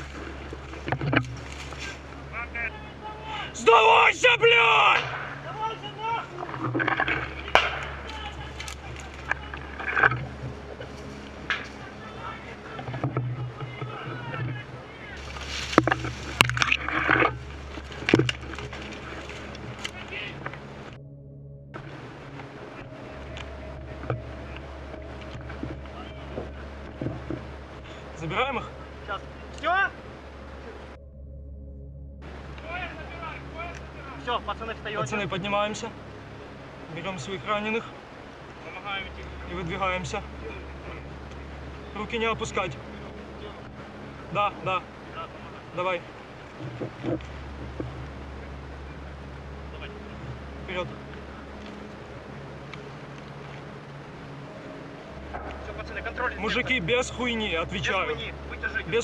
Вперед! Сдавайся, блядь! Забираем их? Сейчас. Все? Все, пацаны встаете. Пацаны, поднимаемся. Берем своих раненых и выдвигаемся. Руки не опускать. Да, да. Давай. Вперед. Мужики без хуйни, без отвечаю. хуйни.